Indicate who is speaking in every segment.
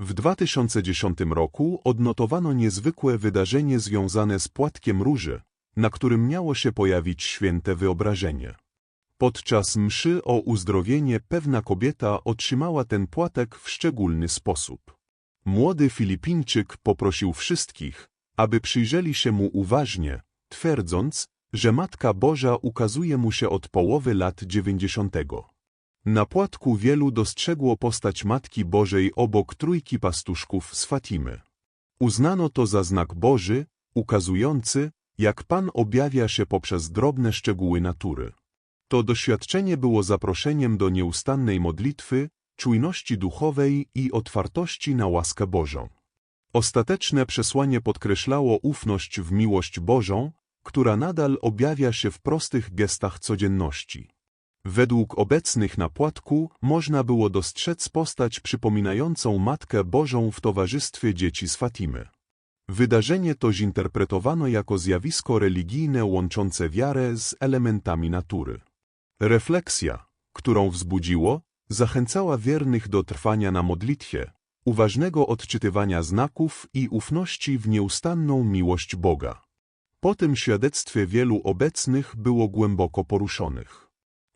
Speaker 1: W 2010 roku odnotowano niezwykłe wydarzenie związane z płatkiem róży, na którym miało się pojawić święte wyobrażenie. Podczas mszy o uzdrowienie pewna kobieta otrzymała ten płatek w szczególny sposób. Młody Filipińczyk poprosił wszystkich, aby przyjrzeli się mu uważnie, twierdząc, że Matka Boża ukazuje mu się od połowy lat dziewięćdziesiątego. Na płatku wielu dostrzegło postać Matki Bożej obok trójki pastuszków z Fatimy. Uznano to za znak Boży, ukazujący, jak Pan objawia się poprzez drobne szczegóły natury. To doświadczenie było zaproszeniem do nieustannej modlitwy, czujności duchowej i otwartości na łaskę Bożą. Ostateczne przesłanie podkreślało ufność w miłość Bożą, która nadal objawia się w prostych gestach codzienności. Według obecnych na płatku można było dostrzec postać przypominającą Matkę Bożą w towarzystwie dzieci z Fatimy. Wydarzenie to zinterpretowano jako zjawisko religijne łączące wiarę z elementami natury. Refleksja, którą wzbudziło, zachęcała wiernych do trwania na modlitwie, uważnego odczytywania znaków i ufności w nieustanną miłość Boga. Po tym świadectwie wielu obecnych było głęboko poruszonych.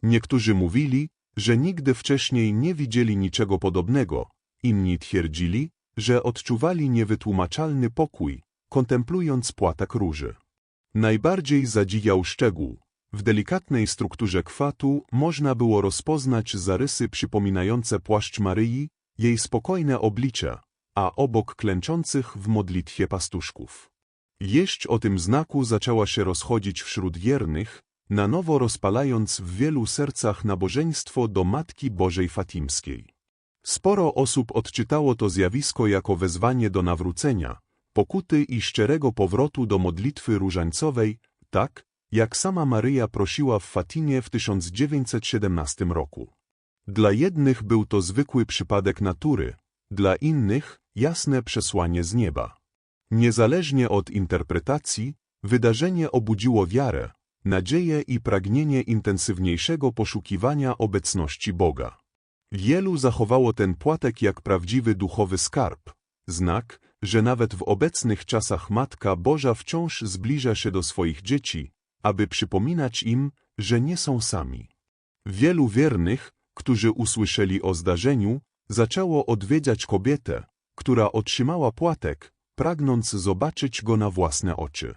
Speaker 1: Niektórzy mówili, że nigdy wcześniej nie widzieli niczego podobnego, inni twierdzili, że odczuwali niewytłumaczalny pokój, kontemplując płatek róży. Najbardziej zadziwiał szczegół. W delikatnej strukturze kwatu można było rozpoznać zarysy przypominające płaszcz Maryi, jej spokojne oblicze, a obok klęczących w modlitwie pastuszków. Jeść o tym znaku zaczęła się rozchodzić wśród wiernych, na nowo rozpalając w wielu sercach nabożeństwo do Matki Bożej Fatimskiej. Sporo osób odczytało to zjawisko jako wezwanie do nawrócenia, pokuty i szczerego powrotu do modlitwy różańcowej, tak, jak sama Maryja prosiła w Fatimie w 1917 roku. Dla jednych był to zwykły przypadek natury, dla innych jasne przesłanie z nieba. Niezależnie od interpretacji, wydarzenie obudziło wiarę, nadzieję i pragnienie intensywniejszego poszukiwania obecności Boga. Wielu zachowało ten płatek jak prawdziwy duchowy skarb, znak, że nawet w obecnych czasach Matka Boża wciąż zbliża się do swoich dzieci, aby przypominać im, że nie są sami. Wielu wiernych, którzy usłyszeli o zdarzeniu, zaczęło odwiedzać kobietę, która otrzymała płatek, pragnąc zobaczyć go na własne oczy.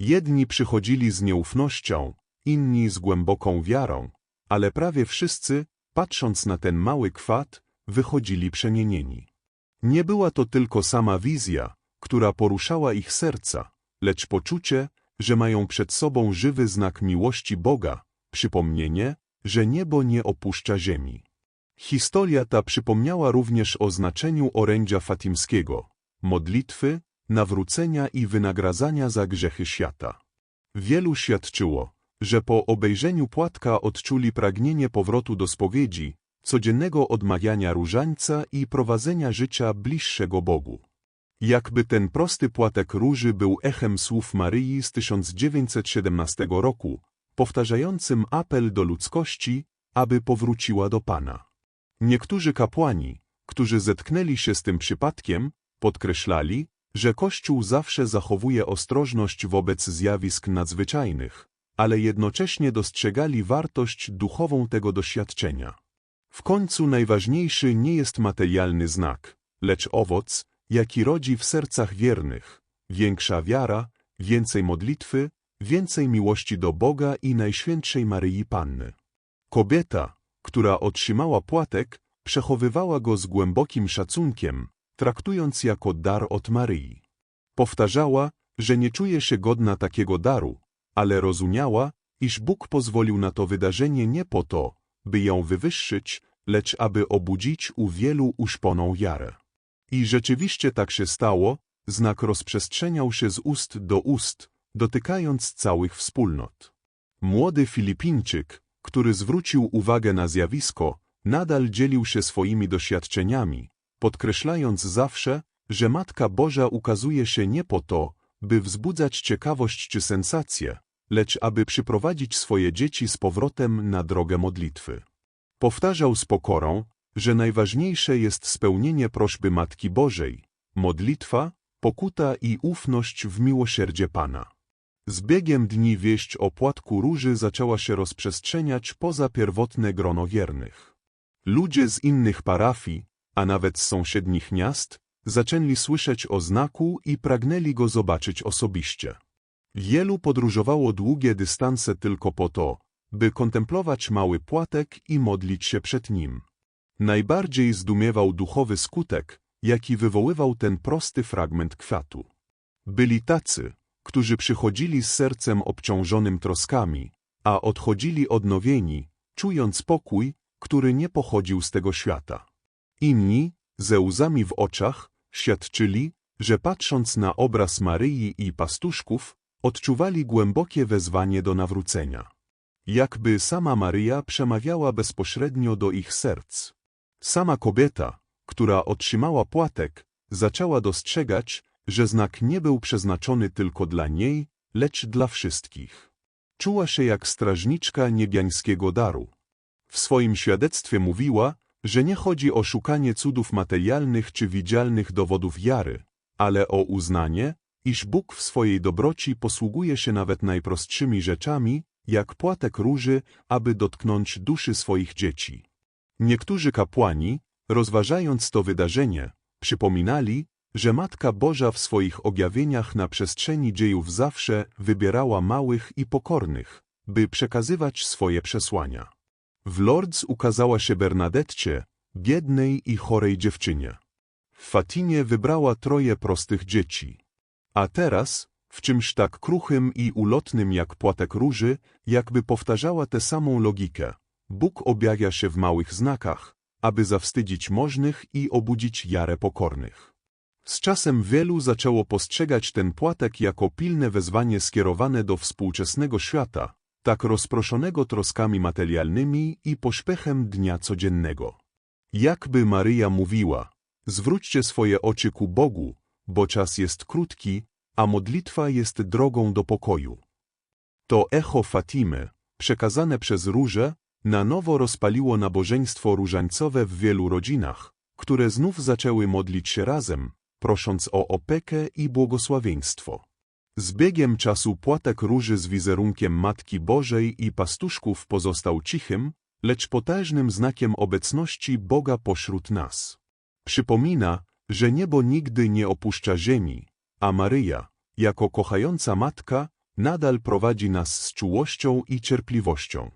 Speaker 1: Jedni przychodzili z nieufnością, inni z głęboką wiarą, ale prawie wszyscy, patrząc na ten mały kwat, wychodzili przemienieni. Nie była to tylko sama wizja, która poruszała ich serca, lecz poczucie, że mają przed sobą żywy znak miłości Boga, przypomnienie, że niebo nie opuszcza ziemi. Historia ta przypomniała również o znaczeniu orędzia fatimskiego, modlitwy, nawrócenia i wynagradzania za grzechy świata. Wielu świadczyło, że po obejrzeniu płatka odczuli pragnienie powrotu do spowiedzi, codziennego odmawiania różańca i prowadzenia życia bliższego Bogu. Jakby ten prosty płatek róży był echem słów Maryi z 1917 roku, powtarzającym apel do ludzkości, aby powróciła do Pana. Niektórzy kapłani, którzy zetknęli się z tym przypadkiem, podkreślali, że Kościół zawsze zachowuje ostrożność wobec zjawisk nadzwyczajnych, ale jednocześnie dostrzegali wartość duchową tego doświadczenia. W końcu najważniejszy nie jest materialny znak, lecz owoc, jaki rodzi w sercach wiernych, większa wiara, więcej modlitwy, więcej miłości do Boga i Najświętszej Maryi Panny. Kobieta, która otrzymała płatek, przechowywała go z głębokim szacunkiem, traktując jako dar od Maryi. Powtarzała, że nie czuje się godna takiego daru, ale rozumiała, iż Bóg pozwolił na to wydarzenie nie po to, by ją wywyższyć, lecz aby obudzić u wielu uszponą wiarę. I rzeczywiście tak się stało, znak rozprzestrzeniał się z ust do ust, dotykając całych wspólnot. Młody Filipińczyk, który zwrócił uwagę na zjawisko, nadal dzielił się swoimi doświadczeniami, podkreślając zawsze, że Matka Boża ukazuje się nie po to, by wzbudzać ciekawość czy sensację, lecz aby przyprowadzić swoje dzieci z powrotem na drogę modlitwy. Powtarzał z pokorą, że najważniejsze jest spełnienie prośby Matki Bożej, modlitwa, pokuta i ufność w miłosierdzie Pana. Z biegiem dni wieść o płatku róży zaczęła się rozprzestrzeniać poza pierwotne grono wiernych. Ludzie z innych parafii, a nawet z sąsiednich miast, zaczęli słyszeć o znaku i pragnęli go zobaczyć osobiście. Wielu podróżowało długie dystanse tylko po to, by kontemplować mały płatek i modlić się przed nim. Najbardziej zdumiewał duchowy skutek, jaki wywoływał ten prosty fragment kwiatu. Byli tacy, którzy przychodzili z sercem obciążonym troskami, a odchodzili odnowieni, czując pokój, który nie pochodził z tego świata. Inni, ze łzami w oczach, świadczyli, że patrząc na obraz Maryi i pastuszków, odczuwali głębokie wezwanie do nawrócenia. Jakby sama Maryja przemawiała bezpośrednio do ich serc. Sama kobieta, która otrzymała płatek, zaczęła dostrzegać, że znak nie był przeznaczony tylko dla niej, lecz dla wszystkich. Czuła się jak strażniczka niebiańskiego daru. W swoim świadectwie mówiła, że nie chodzi o szukanie cudów materialnych czy widzialnych dowodów wiary, ale o uznanie, iż Bóg w swojej dobroci posługuje się nawet najprostszymi rzeczami, jak płatek róży, aby dotknąć duszy swoich dzieci. Niektórzy kapłani, rozważając to wydarzenie, przypominali, że Matka Boża w swoich objawieniach na przestrzeni dziejów zawsze wybierała małych i pokornych, by przekazywać swoje przesłania. W Lourdes ukazała się Bernadetcie, biednej i chorej dziewczynie. W Fatimie wybrała troje prostych dzieci. A teraz, w czymś tak kruchym i ulotnym jak płatek róży, jakby powtarzała tę samą logikę. Bóg objawia się w małych znakach, aby zawstydzić możnych i obudzić jarę pokornych. Z czasem wielu zaczęło postrzegać ten płatek jako pilne wezwanie skierowane do współczesnego świata, tak rozproszonego troskami materialnymi i pośpiechem dnia codziennego. Jakby Maryja mówiła, zwróćcie swoje oczy ku Bogu, bo czas jest krótki, a modlitwa jest drogą do pokoju. To echo Fatimy, przekazane przez róże, na nowo rozpaliło nabożeństwo różańcowe w wielu rodzinach, które znów zaczęły modlić się razem, prosząc o opiekę i błogosławieństwo. Z biegiem czasu płatek róży z wizerunkiem Matki Bożej i pastuszków pozostał cichym, lecz potężnym znakiem obecności Boga pośród nas. Przypomina, że niebo nigdy nie opuszcza ziemi, a Maryja, jako kochająca matka, nadal prowadzi nas z czułością i cierpliwością.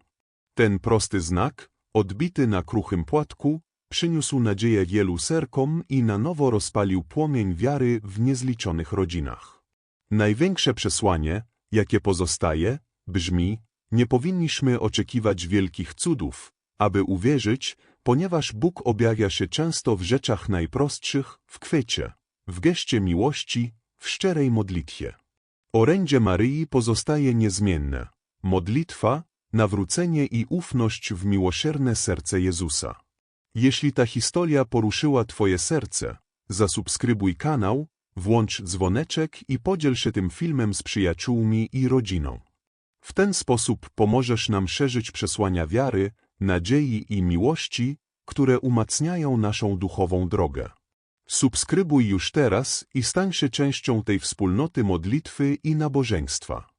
Speaker 1: Ten prosty znak, odbity na kruchym płatku, przyniósł nadzieję wielu serkom i na nowo rozpalił płomień wiary w niezliczonych rodzinach. Największe przesłanie, jakie pozostaje, brzmi, nie powinniśmy oczekiwać wielkich cudów, aby uwierzyć, ponieważ Bóg objawia się często w rzeczach najprostszych, w kwiecie, w geście miłości, w szczerej modlitwie. Orędzie Maryi pozostaje niezmienne. Modlitwa, nawrócenie i ufność w miłosierne serce Jezusa. Jeśli ta historia poruszyła Twoje serce, zasubskrybuj kanał, włącz dzwoneczek i podziel się tym filmem z przyjaciółmi i rodziną. W ten sposób pomożesz nam szerzyć przesłania wiary, nadziei i miłości, które umacniają naszą duchową drogę. Subskrybuj już teraz i stań się częścią tej wspólnoty modlitwy i nabożeństwa.